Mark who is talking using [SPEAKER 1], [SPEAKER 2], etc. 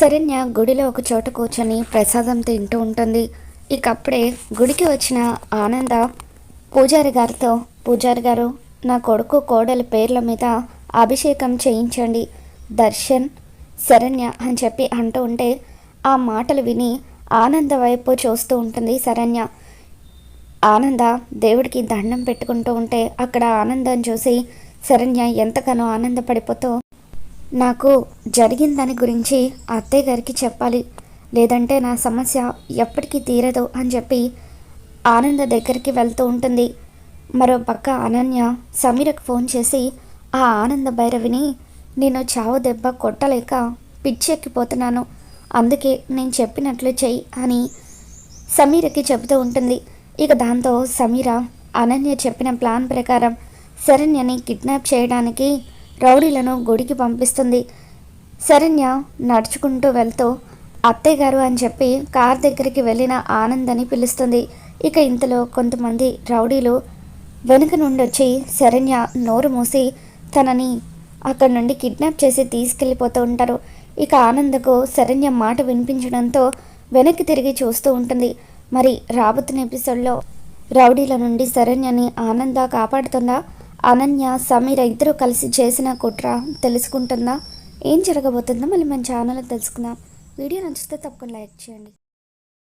[SPEAKER 1] శరణ్య గుడిలో ఒక చోట కూర్చొని ప్రసాదం తింటూ ఉంటుంది. ఇక అప్పుడే గుడికి వచ్చిన ఆనంద పూజారి గారితో పూజారి గారు నా కొడుకు కోడలి పేర్ల మీద అభిషేకం చేయించండి దర్శన్ శరణ్య అని చెప్పి అంటూ ఉంటే ఆ మాటలు విని ఆనంద వైపు చూస్తూ ఉంటుంది శరణ్య. ఆనంద దేవుడికి దండం పెట్టుకుంటూ ఉంటే అక్కడ ఆనందం చూసి శరణ్య ఎంతగానో ఆనందపడిపోతూ నాకు జరిగిన దాని గురించి అత్తయ్య గారికి చెప్పాలి. లేదంటే నా సమస్య ఎప్పటికీ తీరదు అని చెప్పి ఆనంద దగ్గరికి వెళ్తూ ఉంటుంది. మరో పక్క అనన్య సమీరకు ఫోన్ చేసి ఆ ఆనంద భైరవిని నేను చావు దెబ్బ కొట్టలేక పిచ్చెక్కిపోతున్నాను. అందుకే నేను చెప్పినట్లు చెయ్యి అని సమీరకి చెబుతూ ఉంటుంది. ఇక దాంతో సమీర అనన్య చెప్పిన ప్లాన్ ప్రకారం శరణ్యని కిడ్నాప్ చేయడానికి రౌడీలను గుడికి పంపిస్తుంది. శరణ్య నడుచుకుంటూ వెళ్తూ అత్తయ్య గారు అని చెప్పి కార్ దగ్గరికి వెళ్ళిన ఆనందని పిలుస్తుంది. ఇక ఇంతలో కొంతమంది రౌడీలు వెనుక నుండి వచ్చి శరణ్య నోరు మూసి తనని అక్కడి నుండి కిడ్నాప్ చేసి తీసుకెళ్ళిపోతూ ఉంటారు. ఇక ఆనందకు శరణ్య మాట వినిపించడంతో వెనక్కి తిరిగి చూస్తూ ఉంటుంది. మరి రాబోతున్న ఎపిసోడ్లో రౌడీల నుండి శరణ్యని ఆనంద కాపాడుతుందా? అనన్య సమీర ఇద్దరు కలిసి చేసిన కుట్ర తెలుసుకుంటుందా? ఏం జరగబోతుందో మళ్ళీ మన ఛానల్లో తెలుసుకుందాం. వీడియో నచ్చితే తప్పకుండా లైక్ చేయండి.